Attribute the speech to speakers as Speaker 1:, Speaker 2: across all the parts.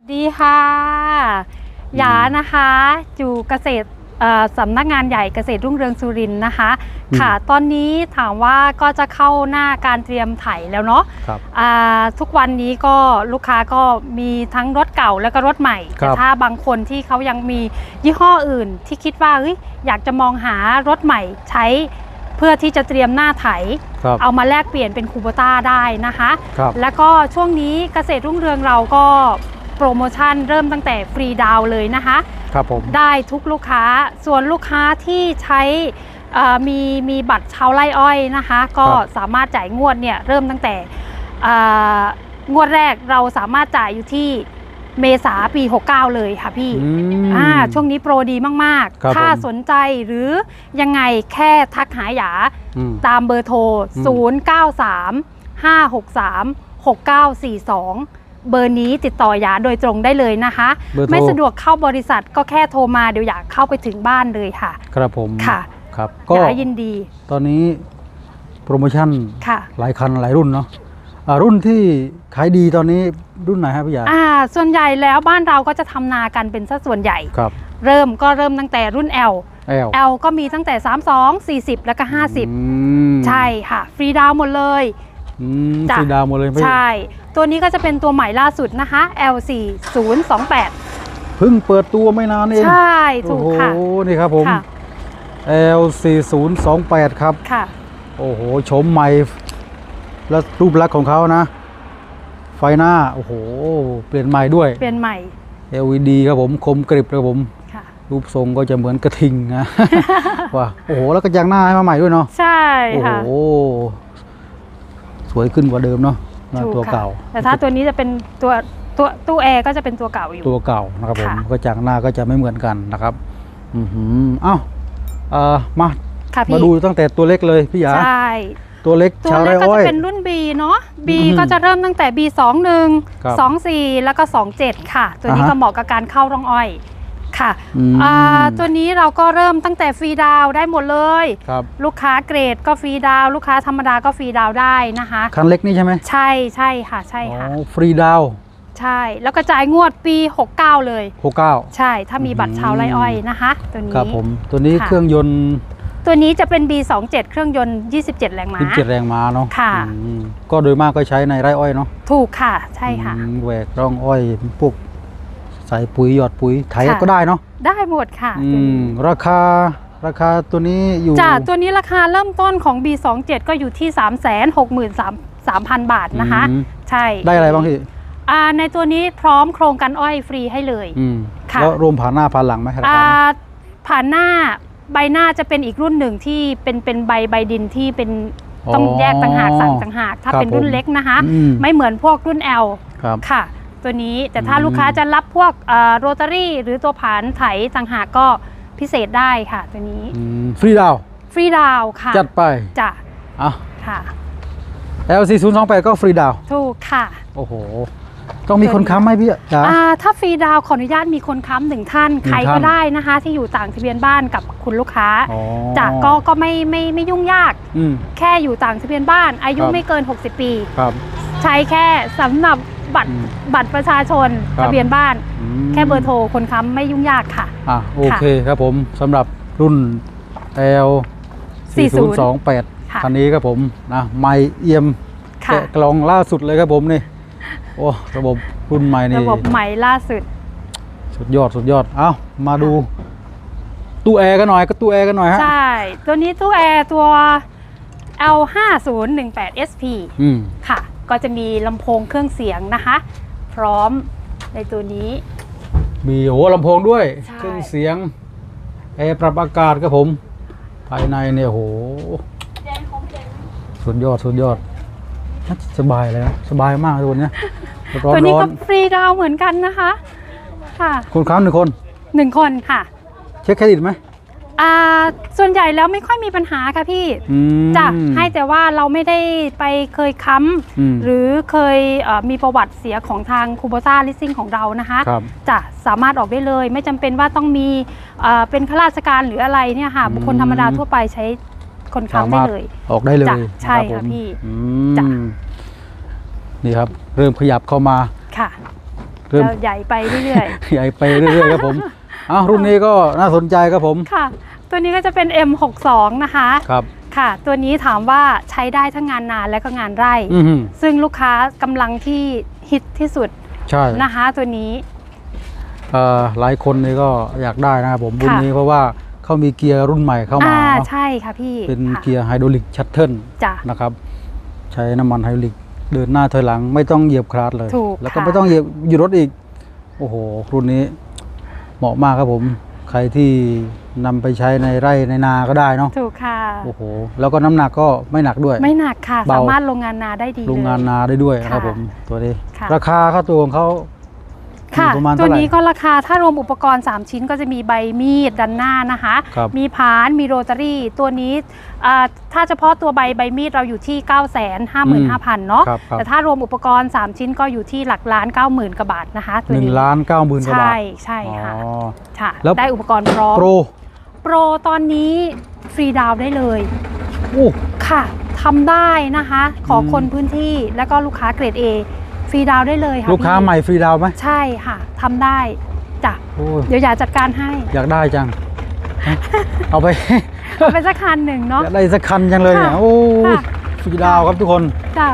Speaker 1: สวัสดีค่ะหยานะคะอยู่เกษตรเอ่อสำนักงานใหญ่เกษตรรุ่งเรืองสุรินทร์นะคะ
Speaker 2: อืม
Speaker 1: ค่ะตอนนี้ถามว่าก็จะเข้าหน้าการเตรียมไถแล้วเนาะ
Speaker 2: ครับ
Speaker 1: อ่าทุกวันนี้ก็ลูกค้าก็มีทั้งรถเก่าแล้วก็รถใหม่
Speaker 2: ครั
Speaker 1: แต่
Speaker 2: บ
Speaker 1: ถ้าบางคนที่เขายังมียี่ห้ออื่น ที่คิดว่าเอ้ยอยากจะมองหารถใหม่ใช้เพื่อที่จะเตรียมหน้าไถ
Speaker 2: ครับ
Speaker 1: เอามาแลกเปลี่ยนเป็นคูโบต้าได้นะคะ
Speaker 2: ครับ
Speaker 1: แล้วก็ช่วงนี้เกษตรรุ่งเรืองเราก็ โปรโมชั่นเริ่มตั้งแต่ฟรีดาวน์เลยนะคะ
Speaker 2: ครับผม
Speaker 1: ได้ทุกลูกค้า ส่วนลูกค้าที่ใช้เอ่อมีมีบัตรชาวไร่อ้อยนะคะ ก็สามารถจ่ายงวดเนี่ยเริ่มตั้งแต่เอ่องวดแรกเราสามารถจ่ายอยู่ที่เมษาปี 69 เลยค่ะพี่
Speaker 2: อืม
Speaker 1: อ่าช่วงนี้โปรดีมาก
Speaker 2: ครับ
Speaker 1: ๆถ้า
Speaker 2: ผม
Speaker 1: สนใจหรือยังไงแค่ทักหาหยา
Speaker 2: อืม
Speaker 1: ตามเบอร์โทร
Speaker 2: อืม
Speaker 1: 093 563 6942 เบอร์นี้ติดต่อหยาโดยตรงได้เลยนะคะ
Speaker 2: เบอร์โทร
Speaker 1: ไม่สะดวกเข้าบริษัทก็แค่โทรมาเดี๋ยวอยากเข้าไปถึงบ้านเลยค่ะ
Speaker 2: ครับผม
Speaker 1: ค่ะ
Speaker 2: ครับ
Speaker 1: ห
Speaker 2: ก็
Speaker 1: ยายินดี
Speaker 2: ตอนนี้โปรโมชั่น
Speaker 1: ค่ะ
Speaker 2: หลายคันหลายรุ่นเนาะอ่ารุ่นที่ขายดีตอนนี้รุ่นไหนครับพี่ยา
Speaker 1: อ่า ส่วนใหญ่แล้วบ้านเราก็จะทำนากันเป็นสัดส่วนใหญ่
Speaker 2: ครับ
Speaker 1: เริ่มก็เริ่มตั้งแต่รุ่น L
Speaker 2: L
Speaker 1: L ก็มีตั้งแต่ 32 40 แล้วก็
Speaker 2: อืม
Speaker 1: 50 ใช่ค่ะ ฟรีดาวน์หมดเลย
Speaker 2: อืม
Speaker 1: จ้ะ
Speaker 2: สีดาวหมดเลยพี่
Speaker 1: ใช่ ตัวนี้ก็จะเป็นตัวใหม่ล่าสุดนะคะ L4 028
Speaker 2: เพิ่งเปิดตัวไม่นานเอง
Speaker 1: ใช่ ถูกค่ะ
Speaker 2: โอ้โห นี่ครับผม
Speaker 1: ค่ะ
Speaker 2: L 4 0 2 8 ครับ
Speaker 1: ค่ะ
Speaker 2: โอ้โหชมใหม่ แล้วรูปลักษณ์ของเขานะ ไฟหน้า โอ้โห เปลี่ยนใหม่ด้วย
Speaker 1: เปลี่ยนใหม่
Speaker 2: LED ครับผม คมกริบครับผม
Speaker 1: ค่ะ
Speaker 2: รูปทรงก็จะเหมือนกระทิงนะ ว่าโอ้โห แล้วก็ยางหน้าให้มาใหม่ด้วยเนาะ
Speaker 1: ใช่
Speaker 2: โอ้โห
Speaker 1: ค่ะ
Speaker 2: ส วยขึ้นกว่าเดิมเนาะหน้า
Speaker 1: ถูก
Speaker 2: ตัว
Speaker 1: ค่ะ
Speaker 2: เก่า
Speaker 1: แต่ถ้าตัวนี้จะเป็นตัวตัวตู้แอร์ก็จะเป็นตัวเก่าอยู่
Speaker 2: ตัวเก่านะครับผม
Speaker 1: ค่ะ
Speaker 2: ก็จางหน้าก็จะไม่เหมือนกันนะครับ อือหือเอ้าเอ่อมา
Speaker 1: ค่ะ
Speaker 2: มา
Speaker 1: พี่
Speaker 2: ดูตั้งแต่ตัวเล็กเลยพี่หยา
Speaker 1: ใช่
Speaker 2: ตัวเล็ก
Speaker 1: ตัว
Speaker 2: ชาว
Speaker 1: เล็
Speaker 2: ไร่
Speaker 1: กก็
Speaker 2: อ้อ
Speaker 1: จะ
Speaker 2: ย
Speaker 1: เป็นรุ่น B เนาะ B
Speaker 2: อืม
Speaker 1: ก็จะเริ่มตั้งแต่ B 2
Speaker 2: ครับ
Speaker 1: 1 2 4 แล้วก็ 27 ค่ะ ตัวนี้
Speaker 2: อ่าฮะ
Speaker 1: ก็เหมาะกับการเข้าร่องอ้อย ค่ะ
Speaker 2: อืม
Speaker 1: อ่าตัวนี้เราก็เริ่มตั้งแต่ฟรีดาวน์ได้หมดเลย
Speaker 2: ครับ
Speaker 1: ลูกค้าเกรดก็ฟรีดาวน์ลูกค้าธรรมดาก็ฟรีดาวน์ได้นะคะ
Speaker 2: คันเล็กนี่ใช่ไหม
Speaker 1: ใช่ใช่ค่ะใช่ค่ะ
Speaker 2: อ๋อฟรีดาว
Speaker 1: ใช่ แล้วก็จ่ายงวดปี 69 เลย
Speaker 2: หกเก้า
Speaker 1: ใช่ ถ้ามีบัตรชาวไร่อ้อยนะคะ ตัวนี้
Speaker 2: ครับผม ตัวนี้
Speaker 1: ค่ะ
Speaker 2: เครื่องยนต์
Speaker 1: ตัวนี้จะเป็น B27 เครื่องยนต์ 27 แรงม้า
Speaker 2: 27แรงม้าเนาะ
Speaker 1: ค่ะ
Speaker 2: อืมก็โดยมากก็ใช้ในไร่อ้อยเนาะ
Speaker 1: ถูกค่ะ ใช่ค่ะ
Speaker 2: อืมแหวกร่องอ้อยพวก ใส่ปุ๋ยหยอดปุ๋ยไถ
Speaker 1: ค่ะ
Speaker 2: ก็ได้เนาะ
Speaker 1: ได้หมดค่ะ
Speaker 2: อื
Speaker 1: ตัว
Speaker 2: ม
Speaker 1: นี้
Speaker 2: ราคาราคาตัวนี้อยู่
Speaker 1: จ้ะตัวนี้ราคาเริ่มต้นของ B27 ก็อยู่ที่ 363,000 บาทนะคะ
Speaker 2: อืม
Speaker 1: ใช่
Speaker 2: ได้อะไรบ้างพี่
Speaker 1: อ่าในตัวนี้พร้อมโครงกันอ้อยฟรีให้เลย
Speaker 2: อืม
Speaker 1: ค่ะ
Speaker 2: แล้วรวมผ่านหน้าผ่านหลังไหมรา
Speaker 1: อ่า
Speaker 2: คานี้
Speaker 1: ผ่านหน้าใบหน้าจะเป็นอีกรุ่นหนึ่งที่เป็นเป็นใบใบดินที่เป็นต้องแยกต่างหากสั่งต่างหาก ถ้า
Speaker 2: ครับ
Speaker 1: เป็นรุ่น
Speaker 2: ผม
Speaker 1: เล็กนะคะ
Speaker 2: อืม
Speaker 1: ไม่เหมือนพวกรุ่น L
Speaker 2: ครับ
Speaker 1: ค่ะ ตัวนี้ แต่ถ้า
Speaker 2: อืม
Speaker 1: ลูกค้าจะรับพวกโรตารี่หรือตัวผานไถต่างหากก็พิเศษได้ค่ะตัวนี้
Speaker 2: อืมฟรีดาว
Speaker 1: ฟรีดาวน์ค่ะ
Speaker 2: จัดไป
Speaker 1: จ้ะ
Speaker 2: อะ
Speaker 1: ค่ะ
Speaker 2: LC 0 2 8ก็ฟรีดาว
Speaker 1: ถูกค่ะ
Speaker 2: โอ้โห ต้องมีคนค้ำไหมพี่จ๋า
Speaker 1: อ่าถ้าฟรีดาวน์ขออนุญาตมีคนค้ำหนึ่งท่าน
Speaker 2: หนึ่ง
Speaker 1: ใคร
Speaker 2: ท่าน
Speaker 1: ก็ได้นะคะ ที่อยู่ต่างทะเบียนบ้านกับคุณลูกค้า
Speaker 2: อ๋อ
Speaker 1: จ้ะก็ก็ไม่ไม่ไม่ยุ่งยาก
Speaker 2: อืม
Speaker 1: แค่อยู่ต่างทะเบียนบ้าน อายุ
Speaker 2: ครับ
Speaker 1: ไม่เกิน 60 ปี
Speaker 2: ครับ
Speaker 1: ใช้แค่สำหรับ บัตร
Speaker 2: อืม
Speaker 1: บัตรประชาชน
Speaker 2: ครับ
Speaker 1: ทะเบียนบ้าน
Speaker 2: อืม
Speaker 1: แค่เบอร์โทรคนค้ำไม่ยุ่งยากค่ะ
Speaker 2: อะโอเคครับผมสำหรับรุ่น L
Speaker 1: 40
Speaker 2: 4028
Speaker 1: ค่ะ
Speaker 2: คันนี้ครับผมนะไม่เอี่ยม
Speaker 1: ค่ะ
Speaker 2: แกะกล่องล่าสุดเลยครับผมนี่โอ้ระบบรุ่นใหม่นี่
Speaker 1: ระบบใหม่ล่าสุด
Speaker 2: สุดยอดสุดยอด เอ้า มาดู ตู้แอร์กันหน่อยก็ตู้แอร์กันหน่อยฮะ
Speaker 1: ใช่ ตัวนี้ตู้แอร์ตัว L5018 SP
Speaker 2: อืม
Speaker 1: ค่ะ ก็จะมีลำโพงเครื่องเสียงนะคะ พร้อมในตัวนี้
Speaker 2: มีโหลำโพงด้วย
Speaker 1: ใช่
Speaker 2: เครื่องเสียงแอร์ปรับอากาศครับผม ภายในเนี่ยโหสุดยอดสุดยอดน่าจะสบายเลยนะสบายมากทุกคนเนี่ยร้อน
Speaker 1: ตัวนี้
Speaker 2: ร้อ
Speaker 1: ก็
Speaker 2: น
Speaker 1: ฟรีดาวน์เหมือนกันนะคะ ค่ะ
Speaker 2: คุณค้ำหนึ่งคน
Speaker 1: หนึ่งคนค่ะ
Speaker 2: เช็คเครดิตไหม
Speaker 1: อ่าส่วนใหญ่แล้วไม่ค่อยมีปัญหาค่ะพี่
Speaker 2: อืม
Speaker 1: จะให้แต่ว่าเราไม่ได้ไปเคยค้
Speaker 2: อืมำ
Speaker 1: หรือเคยเอ่อมีประวัติเสียของทางคูโบต้าลิสซิ่งของเรานะคะ
Speaker 2: ครับ
Speaker 1: จะสามารถออกได้เลยไม่จำเป็นว่าต้องมีเอ่อเป็นข้าราชการหรืออะไรเนี่ยค่ะ
Speaker 2: อืม
Speaker 1: บุคคลธรรมดาทั่วไปใช้คน
Speaker 2: สา
Speaker 1: ค้ำได้
Speaker 2: มารถ
Speaker 1: เลย
Speaker 2: ออกได้เลย
Speaker 1: จ้ะใช่
Speaker 2: นรับ
Speaker 1: ค่ะ
Speaker 2: ผม
Speaker 1: พี่
Speaker 2: อื
Speaker 1: จ้ะ
Speaker 2: มนี่ครับ เริ่มขยับเข้ามา
Speaker 1: ค่ะ
Speaker 2: เริ่ม
Speaker 1: จะใหญ่ไปเรื่อย
Speaker 2: ใหญ่ไปเรื่อยๆครับผมเอ้ารุ่นนี้ก็น่าสนใจครับผม
Speaker 1: ๆค่ะ ตัวนี้ก็จะเป็น M62 นะคะ
Speaker 2: ครับ
Speaker 1: ค่ะ ตัวนี้ถามว่าใช้ได้ทั้งงานนาและก็งานไร่
Speaker 2: อือหือ
Speaker 1: ซึ่งลูกค้ากำลังที่ฮิตที่สุด
Speaker 2: ใช่
Speaker 1: นะคะตัวนี้
Speaker 2: เอ่อหลายคนนี่ก็อยากได้นะครับผมรุ่นนี้เพราะว่าเขามีเกียร์รุ่นใหม่เข้ามา
Speaker 1: อ่า
Speaker 2: เนอะ
Speaker 1: ใช่ค่ะพี่
Speaker 2: เป็น
Speaker 1: ค่ะ
Speaker 2: เกียร์ไฮดรอลิกชัตเทิล
Speaker 1: จ้ะ
Speaker 2: นะครับ ใช้น้ำมันไฮดรอลิกเดินหน้าถอยหลังไม่ต้องเหยียบคลาสเลย
Speaker 1: ถูก
Speaker 2: แล้วก็
Speaker 1: ค่ะ
Speaker 2: ไม่ต้องเหยียบหยุดรถอีก โอ้โหรุ่นนี้ เหมาะมากครับผม ใครที่นำไปใช้ในไร่ในนาก็ได้เนาะ
Speaker 1: ถูกค่ะ
Speaker 2: โอ้โหแล้วก็น้ำหนักก็ไม่หนักด้วย
Speaker 1: ไม่หนักค่ะ
Speaker 2: เบา
Speaker 1: สามารถลงงานนาได้ดี
Speaker 2: โรงงาน
Speaker 1: เลย
Speaker 2: นาได้ด้วยนะครับ
Speaker 1: ค่ะ
Speaker 2: ผมตัวนี้
Speaker 1: ค่ะ
Speaker 2: ราคาค่าตัวของเขา
Speaker 1: ค่ะ
Speaker 2: อยู่ประมาณ
Speaker 1: ตั
Speaker 2: เท่าวไหร่
Speaker 1: นี้ก็ราคาถ้ารวมอุปกรณ์ 3 ชิ้นก็จะมีใบมีดด้านหน้านะคะ
Speaker 2: ครับ
Speaker 1: มีพานมีโรตารี่ตัวนี้อ่าถ้าเฉพาะตัวใบใบมีดเราอยู่ที่ 9 5 5 5 0 0 0เนาะ
Speaker 2: ครับครับ
Speaker 1: แต่ถ้ารวมอุปกรณ์ 3 ชิ้นก็อยู่ที่หลักล้าน 90,000กว่าบาทนะคะตัว
Speaker 2: หนึ่ง
Speaker 1: นี้
Speaker 2: ล้านเก้าหมื่นกว่าบา
Speaker 1: ใช่
Speaker 2: ท
Speaker 1: ใช่ค่ะ
Speaker 2: อ๋อ
Speaker 1: ค่ะ
Speaker 2: แล้ว
Speaker 1: ได้อุปกรณ์พร้อม
Speaker 2: โปร
Speaker 1: โปรตอนนี้ฟรีดาวน์ได้เลย
Speaker 2: โอ้
Speaker 1: ค่ะทำได้นะคะ ขออ
Speaker 2: ม
Speaker 1: คนพื้นที่แล้วก็ลูกค้าเกรด A ฟรีดาวน์ได้เลยค่ะ
Speaker 2: ลูกค้า
Speaker 1: พี่
Speaker 2: ใหม่ฟรีดาวน์ไหม
Speaker 1: ใช่ค่ะทำได้จ้ะ
Speaker 2: โอ้ย
Speaker 1: เดี๋ยวอยากจัดการให้
Speaker 2: อยากได้จัง เอาไป
Speaker 1: เอาไปสักคันหนึ่งเนาะ
Speaker 2: อยากได้สักคันจังเลยเนี่ย
Speaker 1: ค่ะ
Speaker 2: โอ้ย
Speaker 1: ค่ะ
Speaker 2: ฟรีดาวน์ครับทุกคน
Speaker 1: จ้ะ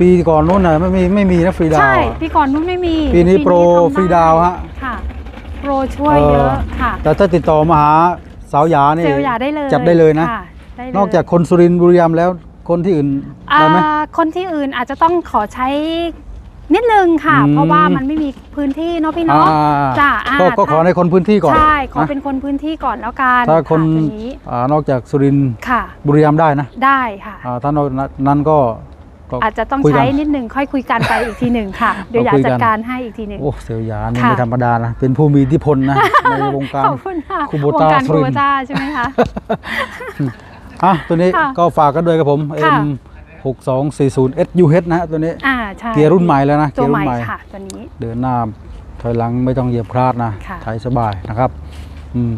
Speaker 2: ปีก่อนนู้นน่ะไม่มีไม่มีนะฟรีดาว
Speaker 1: ใช่
Speaker 2: น์อะ
Speaker 1: ปีก่อนนู้นไม่มี
Speaker 2: ปีนี้โปร
Speaker 1: ทำไฟ
Speaker 2: รีดาวน์ฮะ
Speaker 1: ค่ะโปรช่วยเยอะค่ะ
Speaker 2: แต่ถ้าติดต่อมาหาสาวหยานี่
Speaker 1: เซลล์อยากได้เลย
Speaker 2: จัดได้เลยนะ
Speaker 1: ค่ได้เลย
Speaker 2: นอกจากคนสุรินทร์บุรีรัมย์แล้ว คนที่อื่น
Speaker 1: อ่า
Speaker 2: ได้ไหม
Speaker 1: คนที่อื่นอาจจะต้องขอใช้นิดนึงค่ะ
Speaker 2: อืม
Speaker 1: เพราะว่ามันไม่มีพื้นที่เนาะพี่
Speaker 2: อ่า
Speaker 1: เนาะจ้ะอ่า
Speaker 2: ก็ก็
Speaker 1: ถ้า
Speaker 2: ขอในคนพื้นที่ก่อน
Speaker 1: ใช่ขอ
Speaker 2: นะ
Speaker 1: เป็นคนพื้นที่ก่อนแล้วกัน
Speaker 2: ถ้าคน
Speaker 1: ค่ะตัวนี้
Speaker 2: อ่านอกจากสุรินทร์
Speaker 1: ค่ะ
Speaker 2: บุรีรัมย์ได้นะ
Speaker 1: ได้ค่ะ
Speaker 2: อ่าถ้านอกนั้นก็ก็
Speaker 1: อาจจะต้อง
Speaker 2: คุยกัน
Speaker 1: ใช้นิดหนึ่งค่อยคุยกันไปอีกทีหนึ่งค่ะเดี๋ยวอยาก
Speaker 2: คุยกัน
Speaker 1: จัดการให้อีกทีหนึ่ง
Speaker 2: โอ้เซลลยานี่
Speaker 1: ค่ะ
Speaker 2: ไม่ธรรมดานะเป็นผู้มีอิทธิพลนะในวงการ
Speaker 1: ขอบคุณค่ะ
Speaker 2: คูโบ
Speaker 1: วง
Speaker 2: ต้า
Speaker 1: การ
Speaker 2: สุ
Speaker 1: คู
Speaker 2: ริ
Speaker 1: โบ
Speaker 2: นทร์
Speaker 1: ต้าใช่ไหมคะ
Speaker 2: อะตัวนี้
Speaker 1: ค่ะ
Speaker 2: ก็ฝากกันด้วยครับผม
Speaker 1: ค่ะ
Speaker 2: M 6 2 4 0 SUH นะฮะตัวนี้
Speaker 1: อ่าใช่
Speaker 2: เกียร์รุ่นใหม่แล้วนะ
Speaker 1: ตัว
Speaker 2: เกียร์
Speaker 1: ให
Speaker 2: รุ่
Speaker 1: ม่
Speaker 2: นใหม่
Speaker 1: ค่ะ ตัวนี้
Speaker 2: เดินหน้าถอยหลังไม่ต้องเหยียบคลาดนะ
Speaker 1: ค่ะ
Speaker 2: ใช้สบายนะครับ อืม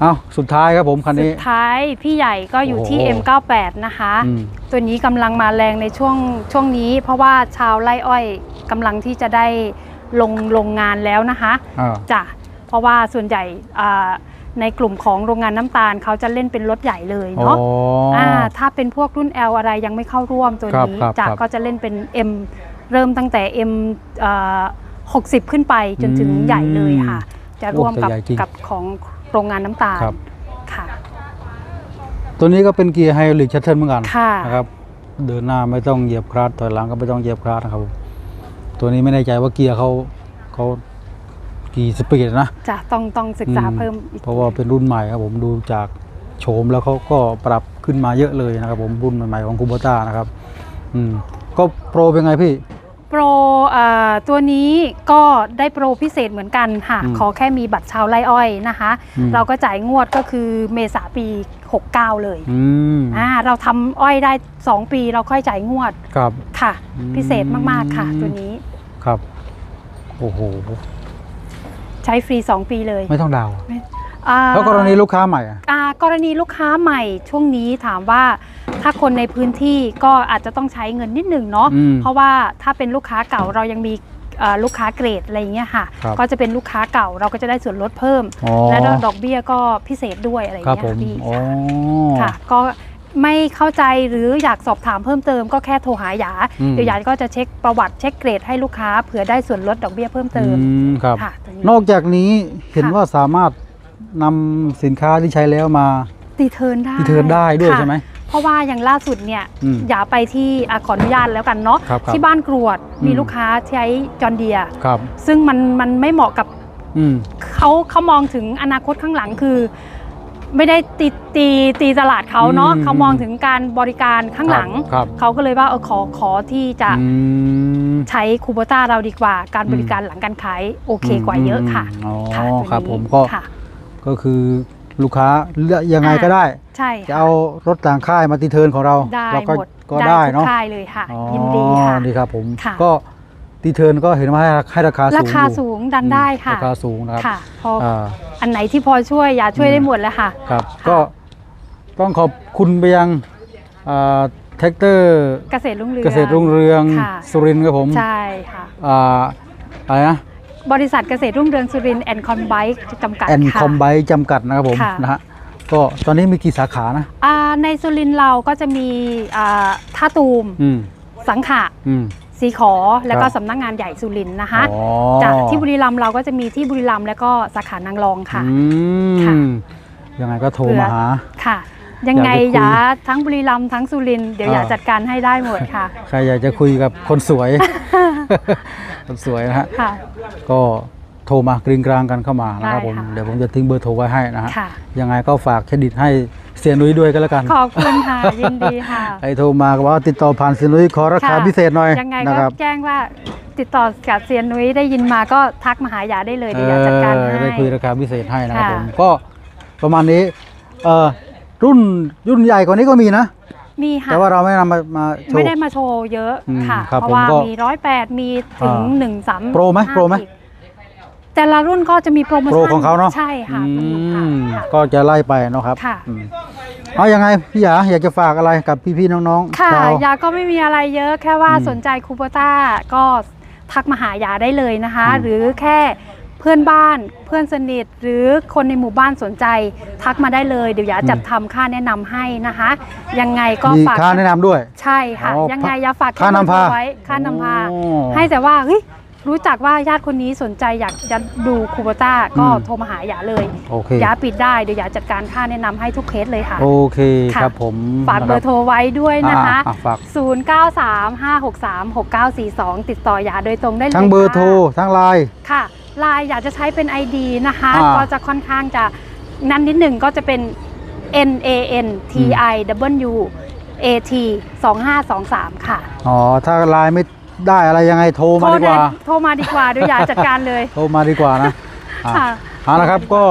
Speaker 2: เอ้าสุดท้ายครับผมคัน
Speaker 1: สุ
Speaker 2: นี้
Speaker 1: ดท้ายพี่ใหญ่ก็อยู่ที่
Speaker 2: โอ้โห
Speaker 1: M98 นะคะ
Speaker 2: อืม
Speaker 1: ตัวนี้กำลังมาแรงในช่วงช่วงนี้ เพราะว่าชาวไร่อ้อยกำลังที่จะได้ลงลงงานแล้วนะคะ
Speaker 2: อ่า
Speaker 1: จ้ะเพราะว่าส่วนใหญ่อ่า ในกลุ่มของโรงงานน้ำตาลเขาจะเล่นเป็นรถใหญ่เลย
Speaker 2: อ๋อ
Speaker 1: เนาะอ่าถ้าเป็นพวกรุ่น L อะไรยังไม่เข้าร่วมตัว
Speaker 2: ครับ
Speaker 1: นี้
Speaker 2: ครับ
Speaker 1: จ้ะ
Speaker 2: ครับ
Speaker 1: ก็จะเล่นเป็น M เริ่มตั้งแต่ M อ่า60ขึ้นไปจนถึง
Speaker 2: อืม
Speaker 1: ใหญ่เลยค่ะ จะร่วมกับ
Speaker 2: โอ้แต่ใหญ่จริง
Speaker 1: กับของโรงงานน้ำตาล
Speaker 2: ครับ
Speaker 1: ค่ะ
Speaker 2: ตัวนี้ก็เป็นเกียร์ไฮดรอลิกชัตเทิลเหมือนกัน
Speaker 1: ค่ะ
Speaker 2: นะครับเดินหน้าไม่ต้องเหยียบคลาสถอยหลังก็ไม่ต้องเหยียบคลาสนะครับผมตัวนี้ไม่แน่ใจว่าเกียร์เขาเขา กี่สปีดนะ
Speaker 1: จะต้องต้องศึกษา
Speaker 2: อืม
Speaker 1: เพิ่มอีก
Speaker 2: เพราะว่าเป็นรุ่นใหม่ครับผมดูจากโฉมแล้วเขาก็ปรับขึ้นมาเยอะเลยนะครับผมรุ่นใหม่ๆของคูโบต้านะครับอืมก็โปรเป็นไงพี่
Speaker 1: โปรอ่าตัวนี้ก็ได้โปรพิเศษเหมือนกันค่ะ
Speaker 2: อืม
Speaker 1: ขอแค่มีบัตรชาวไร่อ้อยนะคะ
Speaker 2: อืม
Speaker 1: เราก็จ่ายงวดก็คือเมษาปี 69 เลย
Speaker 2: อืม
Speaker 1: อ่าเราทำอ้อยได้ 2 ปีเราค่อยจ่ายงวด
Speaker 2: ครับ
Speaker 1: ค่ะ
Speaker 2: อืม
Speaker 1: พิเศษมาก ๆ ค่ะตัวนี้
Speaker 2: ครับ โอ้โห
Speaker 1: ใช้ฟรี 2 ปีเลย
Speaker 2: ไม่ต้องดาวน์
Speaker 1: อ่า
Speaker 2: แล้วกรณีลูกค้าใหม่อะ
Speaker 1: อ่ากรณีลูกค้าใหม่ช่วงนี้ถามว่าถ้าคนในพื้นที่ก็อาจจะต้องใช้เงินนิดหนึ่งเนาะ
Speaker 2: อืม
Speaker 1: เพราะว่าถ้าเป็นลูกค้าเก่าเรายังมีเอ่อลูกค้าเกรดอะไรอย่างเงี้ยค่ะ
Speaker 2: ครับ
Speaker 1: ก็จะเป็นลูกค้าเก่าเราก็จะได้ส่วนลดเพิ่ม
Speaker 2: อ๋อ
Speaker 1: และดอกเบี้ยก็พิเศษด้วยอะไรอย่าง
Speaker 2: ครับ
Speaker 1: เงี้ย
Speaker 2: ผม
Speaker 1: ค่ะพี่
Speaker 2: อ๋อ
Speaker 1: ค่ะ ก็ ไม่เข้าใจหรืออยากสอบถามเพิ่มเติมก็แค่โทรหาหยา
Speaker 2: อืม
Speaker 1: เดี๋ยวหยาก็จะเช็คประวัติเช็คเกรดให้ลูกค้าเผื่อได้ส่วนลดดอกเบี้ยเพิ่มเติม
Speaker 2: อืมครับ
Speaker 1: ค่ะตัวนี้
Speaker 2: นอกจากนี้เห็น
Speaker 1: ค่ะ
Speaker 2: ว่าสามารถนำสินค้าที่ใช้แล้วมา
Speaker 1: ตีเทิร์นได้
Speaker 2: รีเทิร์นได้ด้วย
Speaker 1: ค่ะ
Speaker 2: ใช่ไหม
Speaker 1: เพราะว่าอย่างล่าสุดเนี่ย
Speaker 2: อืม
Speaker 1: อย่าไปที่อะขออนุญาตแล้วกันเนาะ
Speaker 2: ครับครับ
Speaker 1: ที่บ้านกรวดมี
Speaker 2: อืม
Speaker 1: ลูกค้าใช้จอนเดีย
Speaker 2: ครับ
Speaker 1: ซึ่งมันมันไม่เหมาะกับ
Speaker 2: อืม
Speaker 1: เขาเขามองถึงอนาคตข้างหลังคือ ไม่ได้ตีตีตีตลาดเขาเนาะ
Speaker 2: อืม
Speaker 1: เขามองถึงการบริการข้างหลัง
Speaker 2: ครับ
Speaker 1: เขาก็เลยว่าเออขอขอที่จะ
Speaker 2: อืม
Speaker 1: ใช้คูโบต้าเราดีกว่า การบริการหลังการขายโอเคกว่าเยอะค่ะ
Speaker 2: อ๋อ
Speaker 1: ค่ะตัวนี้
Speaker 2: ครับผมก็
Speaker 1: ค่ะ
Speaker 2: ก็คือลูกค้าเลือกยังไงก็ได้
Speaker 1: ใช่
Speaker 2: จะ
Speaker 1: ค่ะ
Speaker 2: เอารถต่างค่ายมาตีเทิร์นของเรา
Speaker 1: ได้
Speaker 2: เราก็
Speaker 1: หมด
Speaker 2: ก็ได้
Speaker 1: ทุก
Speaker 2: เนาะ
Speaker 1: ค่ายเลยค่ะ
Speaker 2: อ๋อ
Speaker 1: ยินดีค่ะ
Speaker 2: ดีครับผม
Speaker 1: ค่ะ
Speaker 2: ก็ ตีเทิร์นก็เห็นว่าให้ให้ราคาสูง
Speaker 1: ราคา
Speaker 2: อยู่
Speaker 1: สูงดันได้ค่ะ
Speaker 2: ราคาสูงนะครับ
Speaker 1: ค่ะพอ
Speaker 2: อ่า
Speaker 1: อันไหนที่พอช่วยอย่าช่วย
Speaker 2: อืม
Speaker 1: ได้หมดแล้วค่ะ
Speaker 2: ครับ
Speaker 1: ค่ะ
Speaker 2: ก็ต้องขอบคุณไปยังแท็กเตอร์
Speaker 1: เกษตรรุ่งเรือง
Speaker 2: เกษตรรุ่งเรือง
Speaker 1: ค่ะ
Speaker 2: สุรินทร์ครับผม
Speaker 1: ใช่ค่ะ
Speaker 2: อ่าอะไรนะ
Speaker 1: บริษัทเกษตรรุ่งเรืองสุรินทร์แอนคอมไบจำกัด
Speaker 2: แอน
Speaker 1: ค่ะ
Speaker 2: คอมไบจำกัดนะครับผม
Speaker 1: ค่ะ
Speaker 2: นะฮะก็ตอนนี้มีกี่สาขานะ
Speaker 1: อ่าในสุรินทร์เราก็จะมีอ่าท่าตูม
Speaker 2: อืม
Speaker 1: สังขะ
Speaker 2: อืม
Speaker 1: สีขอแล้วก็
Speaker 2: ครับ
Speaker 1: สำนักงานใหญ่สุรินทร์นะคะ
Speaker 2: อ๋อ
Speaker 1: จากที่บุรีรัมย์เราก็จะมีที่บุรีรัมย์แล้วก็สาขานางรองค่ะ
Speaker 2: อื
Speaker 1: ค่ะ
Speaker 2: มยังไงก็โทรมาหา
Speaker 1: ค่ะ ยังไง
Speaker 2: อยากจะคุย
Speaker 1: อยาทั้งบุรีรัมย์ทั้งสุรินทร์เดี๋ยว
Speaker 2: อ่า
Speaker 1: อยากจัดการให้ได้หมดค่ะ
Speaker 2: ใครอยากจะคุยกับคนสวย คนสวยนะฮะ
Speaker 1: ค่ะ
Speaker 2: ก็ โทรมากริงกลางกันเข้ามานะครับ
Speaker 1: ได้
Speaker 2: ผม
Speaker 1: ค่ะ
Speaker 2: เดี๋ยวผมจะทิ้งเบอร์โทรไว้ให้นะฮะ
Speaker 1: ค่ะ
Speaker 2: ยังไงก็ฝากเครดิตให้เสียนุ้ยด้วยก็แล้วกัน
Speaker 1: ขอบคุณค่ะ ยินดีค่ะ
Speaker 2: ไอโทรมาก็ว่าติดต่อผ่านเสียนุ้ยขอราคา
Speaker 1: ค่ะ
Speaker 2: พิเศษหน่อย
Speaker 1: ยังไง
Speaker 2: นะ
Speaker 1: ก็
Speaker 2: ครับ
Speaker 1: แจ้งว่าติดต่อกับเซียนนุ้ยได้ยินมาก็ทักมาหายาได้เลยเดี๋ยวอยากจัดการ
Speaker 2: เออ
Speaker 1: ให้
Speaker 2: ได้คุยราคาพิเศษให้นะครับ
Speaker 1: ค่ะ
Speaker 2: ผม ก็ประมาณนี้เอ่อรุ่นรุ่นใหญ่กว่านี้ก็มีนะ
Speaker 1: มีค่ะ
Speaker 2: แต่ว่าเราไม่นำมามาโช
Speaker 1: ไม่
Speaker 2: ว์
Speaker 1: ได้มาโชว์เยอะ
Speaker 2: อืม
Speaker 1: ค่ะ
Speaker 2: ครับ
Speaker 1: เพราะว่า
Speaker 2: ผมก็
Speaker 1: มีร้อยแปดมีถึง
Speaker 2: อ่า
Speaker 1: หนึ่งสาม
Speaker 2: โปรไหมโปรไหม
Speaker 1: แต่ละรุ่นก็จะมีโปรโมชั่น
Speaker 2: โปรของเขาเนอะ
Speaker 1: ใช่ค่ะ
Speaker 2: อื
Speaker 1: ถูกค่ะ
Speaker 2: ม
Speaker 1: ค่ะ
Speaker 2: ก็จะไล่ไปเนาะครับ
Speaker 1: ค่ะ
Speaker 2: อืมเอายังไงพี่หยาอยากจะฝากอะไรกับพี่ๆน้องๆ
Speaker 1: ค่ะ
Speaker 2: ชาว ยา
Speaker 1: ก็ไม่มีอะไรเยอะแค่ว่า
Speaker 2: อืม
Speaker 1: สนใจคูโบต้าก็ทักมาหายาได้เลยนะคะ
Speaker 2: อืม
Speaker 1: หรือแค่เพื่อนบ้านเพื่อนสนิท หรือคนในหมู่บ้านสนใจ ทักมาได้เลยเดี๋ยวยาจัดทำค่าแนะนำให้นะคะ ยังไงก็
Speaker 2: มี
Speaker 1: ฝาก
Speaker 2: ค่าแนะนำด้วย
Speaker 1: ใช่ค่ะ
Speaker 2: อ๋อ
Speaker 1: ยังไงยาฝาก
Speaker 2: ค่านำพา
Speaker 1: เบอร์ไว้ค่านำพา
Speaker 2: โอ้
Speaker 1: ให้แต่ว่าเฮ้ย รู้จักว่าญาติคนนี้สนใจอยากจะดูคูโบต้าก็
Speaker 2: อืม
Speaker 1: โทรมาหาหยาเลย
Speaker 2: โอเค
Speaker 1: หยาปิดได้เดี๋ยวหยาจัดการค่าแนะนำให้ทุกเคสเลยค่ะ
Speaker 2: โอเค
Speaker 1: ค่ะ
Speaker 2: ครับผม
Speaker 1: ฝากเบอร์โทรไว้ด้วยนะคะ
Speaker 2: อ่าอ่าฝาก
Speaker 1: 0935636942 ติดต่อหยาโดยตรงได้เลย
Speaker 2: ทั้งเบอร์โทร
Speaker 1: ค่ะ
Speaker 2: ทั้งไลน์
Speaker 1: ค่ะไลน์อยากจะใช้เป็น ID นะคะ
Speaker 2: อ่า
Speaker 1: ก็จะค่อนข้างจะนั้นนิดหนึ่งก็จะเป็น N A N T I W A T 2523 ค่ะ
Speaker 2: อ๋อถ้าไลน์ไม่ ได้อะไรยังไงโทรมาดีกว่า
Speaker 1: โทรโทรมาดีกว่าเดี๋ยวหยาจัดการเลย
Speaker 2: โทรมาดีกว่านะอะ
Speaker 1: ค่ะ
Speaker 2: เอาละครับก็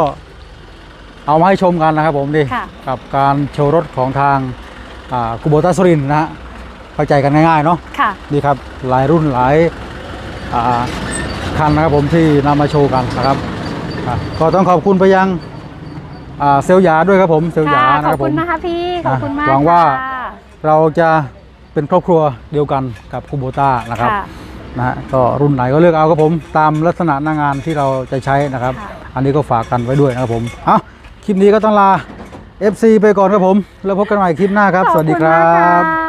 Speaker 2: เอามาให้ชมกันนะครับผมดิ
Speaker 1: ค่ะ
Speaker 2: กับการโชว์รถของทางกุโบตัสรินทร์นะฮะเข้าใจกันง่ายๆเนาะ
Speaker 1: ค่ะ
Speaker 2: นี่ครับหลายรุ่นหลายอ่าคันนะครับผมที่นำมาโชว์กันนะครับอะก็ต้องขอบคุณไปยังอ่าเซลลหยาด้วยครับผมเซลลหยา
Speaker 1: ค่ะ
Speaker 2: นะ
Speaker 1: ข
Speaker 2: ค
Speaker 1: อบ
Speaker 2: รับผ
Speaker 1: คุ
Speaker 2: ม
Speaker 1: ณนะคะพี่ขอบคุณมาก
Speaker 2: หวังว่า
Speaker 1: ค่ะ
Speaker 2: เราจะ เป็นครอบครัวเดียวกันกับคูโบต้านะครับ
Speaker 1: ค่ะ
Speaker 2: นะฮะก็รุ่นไหนก็เลือกเอาครับผมตามลักษณะหน้างานที่เราจะใช้นะครับ
Speaker 1: ค่ะ
Speaker 2: อันนี้ก็ฝากกันไว้ด้วยนะครับผมเอาคลิปนี้ก็ต้องลา FC ไปก่อนครับผม แล้วพบกันใหม่คลิปหน้าครับ สวัสดีครั
Speaker 1: ขอบคุณมาก
Speaker 2: บ
Speaker 1: ค่ะ